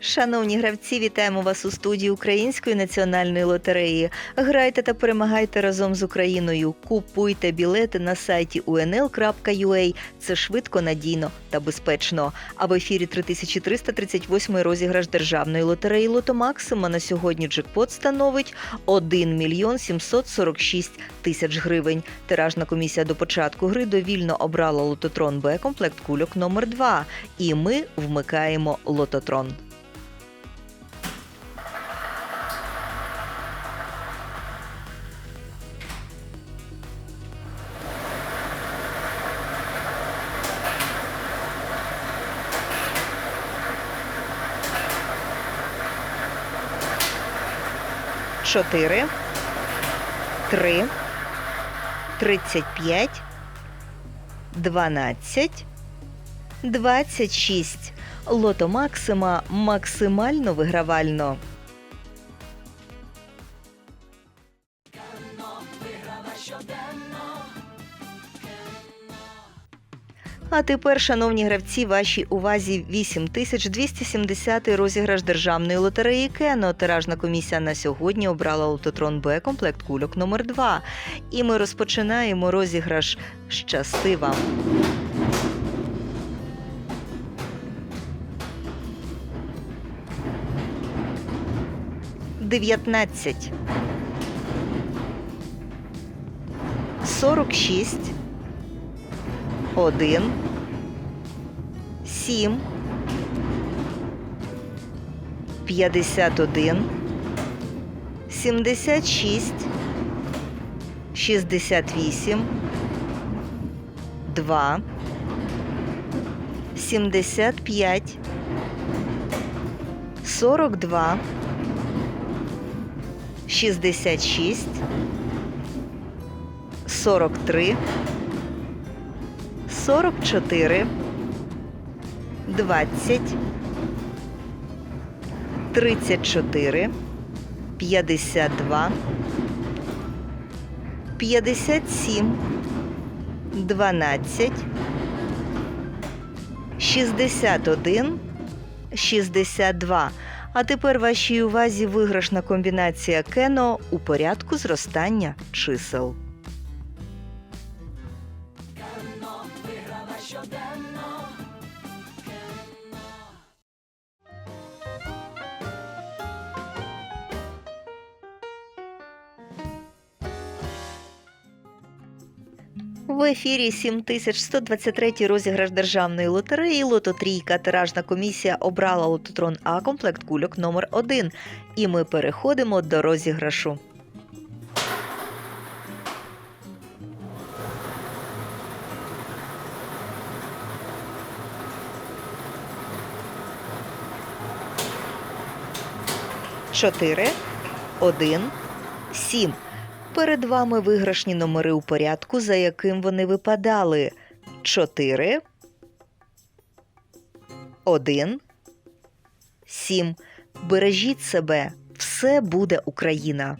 Шановні гравці, вітаємо вас у студії Української національної лотереї. Грайте та перемагайте разом з Україною. Купуйте білети на сайті unl.ua. Це швидко, надійно та безпечно. А в ефірі 3338 розіграш державної лотереї Лото Максима на сьогодні джекпот становить 1 мільйон 746 тисяч гривень. Тиражна комісія до початку гри довільно обрала лототрон Б комплект кульок номер 2 І ми вмикаємо лототрон. Чотири, три, тридцять п'ять, дванадцять, двадцять шість. Лото Максима максимально вигравально. А тепер, шановні гравці, вашій увазі 8270 розіграш державної лотереї Кено. Тиражна комісія на сьогодні обрала лототрон Б комплект кульок номер 2 І ми розпочинаємо розіграш Щасти вам! Дев'ятнадцять. Сорок шість. Один, п'ятдесят один, сімдесят ші. Шістдесят вісім. Два. Сімдесят п'ять. Сорок два, шістдесят 42, Сорок три, 44, 20, 34, 52, 57, 12, 61, 62. А тепер вашій увазі виграшна комбінація кено у порядку зростання чисел. В ефірі 7123 розіграш державної лотереї Лото Трійка. Тиражна комісія обрала лототрон А комплект кульок номер 1 І ми переходимо до розіграшу. Чотири, один, сім. Перед вами виграшні номери у порядку, за яким вони випадали. 4, 1, 7. Бережіть себе. Все буде Україна.